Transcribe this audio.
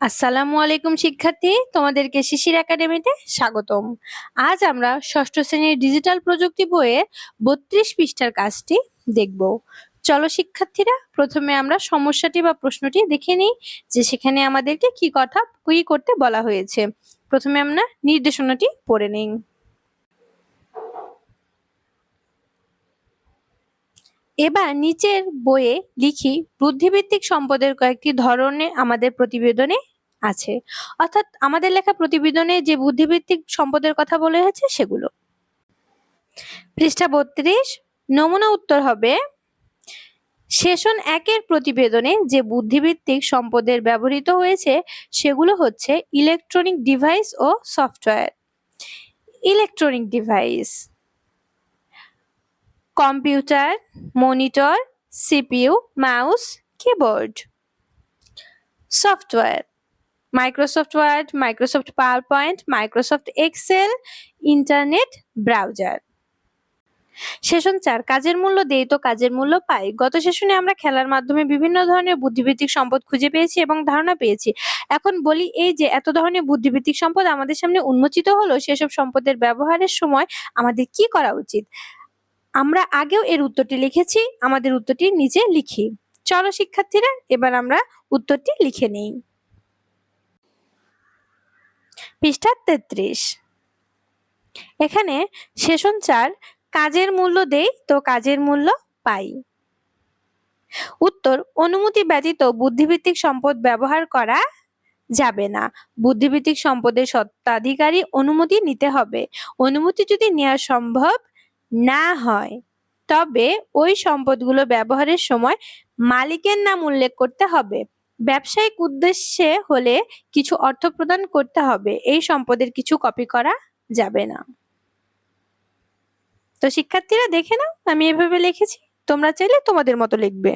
আসসালামু আলাইকুম শিক্ষার্থী, তোমাদেরকে শিশির একাডেমিতে স্বাগতম। আজ আমরা ষষ্ঠ শ্রেণির ডিজিটাল প্রযুক্তি বইয়ের বত্রিশ পৃষ্ঠার কাজটি দেখব। চলো শিক্ষার্থীরা, প্রথমে আমরা সমস্যাটি বা প্রশ্নটি দেখে নিই, যে সেখানে আমাদেরকে কি কথা কি করতে বলা হয়েছে। প্রথমে আমরা নির্দেশনাটি পড়ে নিই। এবার নিচের বইয়ে লিখি বুদ্ধিভিত্তিক সম্পদের কয়েকটি ধরনে আমাদের প্রতিবেদনে আছে। অর্থাৎ আমাদের লেখা প্রতিবেদনে যে বুদ্ধিভিত্তিক সম্পদের কথা বলা হয়েছে সেগুলো। পৃষ্ঠা বত্রিশ, নমুনা উত্তর হবে, সেশন একের প্রতিবেদনে যে বুদ্ধিভিত্তিক সম্পদের ব্যবহৃত হয়েছে সেগুলো হচ্ছে ইলেকট্রনিক ডিভাইস ও software. Electronic device. Computer, monitor, CPU, mouse, keyboard. Software, Microsoft Word, Microsoft power point Microsoft Excel, internet, browser. Session চার, কাজের মূল্য দেই তো কাজের মূল্য পাই। গত সেশনে আমরা খেলার মাধ্যমে বিভিন্ন ধরনের বুদ্ধিভিত্তিক সম্পদ খুঁজে পেয়েছি এবং ধারণা পেয়েছি। এখন বলি এই যে এত ধরনের বুদ্ধিভিত্তিক সম্পদ আমাদের সামনে উন্মোচিত হলো, সেসব সম্পদের ব্যবহারের সময় আমাদের কি করা উচিত? আমরা আগেও এর উত্তরটি লিখেছি, আমাদের উত্তরটি নিচে লিখি। চলো শিক্ষার্থীরা, এবার আমরা উত্তরটি লিখে নেই। পৃষ্ঠা তেত্রিশ। এখানে সেশন চার, কাজের মূল্য দেই তো কাজের মূল্য পাই। উত্তর, অনুমতি ব্যতীত বুদ্ধিভিত্তিক সম্পদ ব্যবহার করা যাবে না। বুদ্ধিভিত্তিক সম্পদের সত্ত্বাধিকারী অনুমতি নিতে হবে। অনুমতি যদি নেওয়া সম্ভব না হয়। তবে ওই সম্পদগুলো ব্যবহারের সময় মালিকের নাম উল্লেখ করতে হবে। ব্যবসায়িক উদ্দেশ্যে হলে কিছু অর্থ প্রদান করতে হবে। এই সম্পদের কিছু কপি করা যাবে না। তো শিক্ষার্থীরা দেখে নাও, আমি এভাবে লিখেছি। তোমরা চাইলে তোমাদের মতো লিখবে।